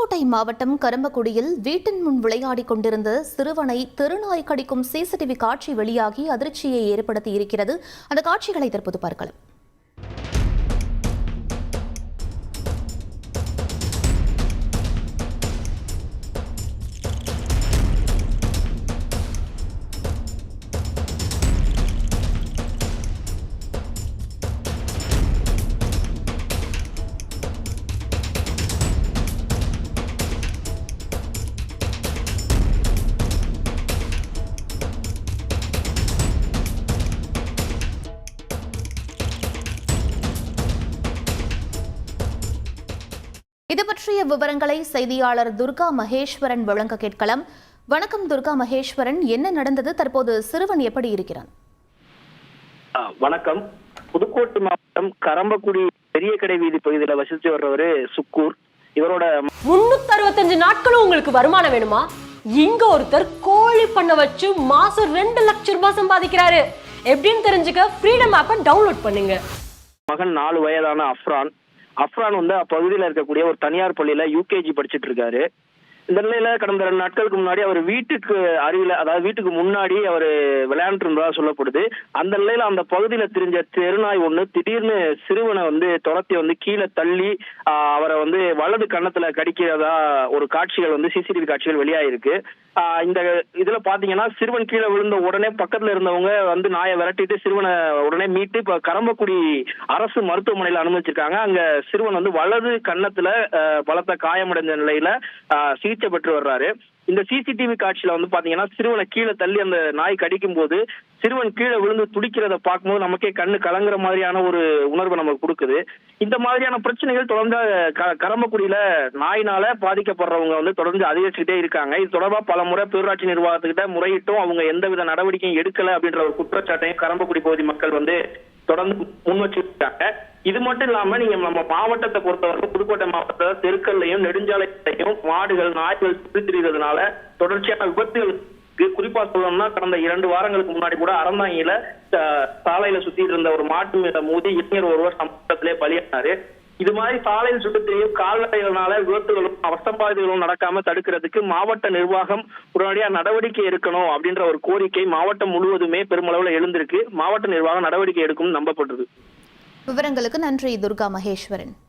புதுக்கோட்டை மாவட்டம் கரம்பக்குடியில் வீட்டின் முன் விளையாடிக் கொண்டிருந்த சிறுவனை திருநாய் கடிக்கும் சிசிடிவி காட்சி வெளியாகி அதிர்ச்சியை ஏற்படுத்தி இருக்கிறது அந்த காட்சிகளை தற்போது பார்க்கலாம். இது பற்றிய விவரங்களை செய்தியாளர் துர்கா மகேஸ்வரன் வழங்க கேட்கலாம். வணக்கம் துர்கா மகேஸ்வரன். என்ன நடந்தது? தற்போது சிறுவன் எப்படி இருக்கிறான்? வணக்கம். புதுக்கோட்டை மாவட்டம் கரம்பக்குடி பெரிய கடை வீதி பகுதியில் வசித்து வர்றவரு சுக்கூர். இவரோட முன்னூத்தி அறுபத்தஞ்சு நாட்களும் உங்களுக்கு வருமானம் வேணுமா? இங்க ஒருத்தர் கோழி பண்ண வச்சு மாசம் ரெண்டு லட்சம் ரூபாய் சம்பாதிக்கிறாரு. எப்படின்னு தெரிஞ்சுக்க ஃப்ரீடம் ஆப்பை டவுன்லோட் பண்ணுங்க. மகன் நாலு வயதான அஃப்ரான். அஃப்ரான் வந்து அப்பகுதியில் இருக்கக்கூடிய ஒரு தனியார் பள்ளியில யூகேஜி படிச்சிட்டு இருக்காரு. இந்த நிலையில கடந்த ரெண்டு நாட்களுக்கு முன்னாடி அவர் வீட்டுக்கு அருகில அதாவது வீட்டுக்கு முன்னாடி அவர் விளையாண்டு இருந்ததா சொல்லப்படுது. அந்த நிலையில அந்த பகுதியில தெரிஞ்ச தெருநாய் ஒண்ணு திடீர்னு சிறுவனை வந்து துரத்தி வந்து கீழே தள்ளி அவரை வந்து வலது கன்னத்துல கடிக்கிறதா ஒரு காட்சிகள் வந்து சிசிடிவி காட்சிகள் வெளியாயிருக்கு. ஆஹ், இந்த இதுல பாத்தீங்கன்னா சிறுவன் கீழே விழுந்த உடனே பக்கத்துல இருந்தவங்க வந்து நாயை விரட்டிட்டு சிறுவனை உடனே மீட்டு இப்ப கரம்பக்குடி அரசு மருத்துவமனையில அனுமதிச்சிருக்காங்க. அங்க சிறுவன் வந்து வலது கன்னத்துல பலத்த காயமடைந்த நிலையில ஆஹ், சிகிச்சை பெற்று வர்றாரு. இந்த சிசிடிவி காட்சியில வந்து பாத்தீங்கன்னா சிறுவனை கீழே தள்ளி அந்த நாய் கடிக்கும் போது சிறுவன் கீழே விழுந்து துடிக்கிறத பார்க்கும்போது நமக்கே கண்ணு கலங்குற மாதிரியான ஒரு உணர்வை நமக்கு கொடுக்குது. இந்த மாதிரியான பிரச்சனைகள் தொடர்ந்து க- கரம்பக்குடியில நாயினால பாதிக்கப்படுறவங்க வந்து தொடர்ந்து அதிகரிச்சுக்கிட்டே இருக்காங்க. இது தொடர்பா பல முறை பேரூராட்சி நிர்வாகத்துக்கிட்ட முறையிட்டும் அவங்க எந்தவித நடவடிக்கையும் எடுக்கல அப்படின்ற ஒரு குற்றச்சாட்டையும் கரம்பக்குடி பகுதி மக்கள் வந்து தொடர்ந்து முன் வச்சிருக்காங்க. இது மட்டும் இல்லாம நீங்க நம்ம மாவட்டத்தை பொறுத்தவரை புதுக்கோட்டை மாவட்டத்துல தெருக்கள்லையும் நெடுஞ்சாலைகளையும் மாடுகள் நாய்கள் சுற்றி திரிகிறதுனால தொடர்ச்சியான விபத்துகளுக்கு குறிப்பா சொல்லணும்னா கடந்த இரண்டு வாரங்களுக்கு முன்னாடி கூட அறந்தாங்கில சாலையில சுத்திட்டு இருந்த ஒரு மாட்டு மீத மோதி இளைஞர் ஒருவர் சம்பவத்திலே பலியானாரு. இது மாதிரி சாலையில் சுட்டுத்திரியும் கால்நடைகளால விபத்துகளும் அவசம்பாதிகளும் நடக்காம தடுக்கிறதுக்கு மாவட்ட நிர்வாகம் உடனடியா நடவடிக்கை எடுக்கணும் அப்படின்ற ஒரு கோரிக்கை மாவட்டம் முழுவதுமே பெருமளவுல எழுந்திருக்கு. மாவட்ட நிர்வாகம் நடவடிக்கை எடுக்கும் நம்பப்படுது. விவரங்களுக்கு நன்றி துர்கா மகேஸ்வரன்.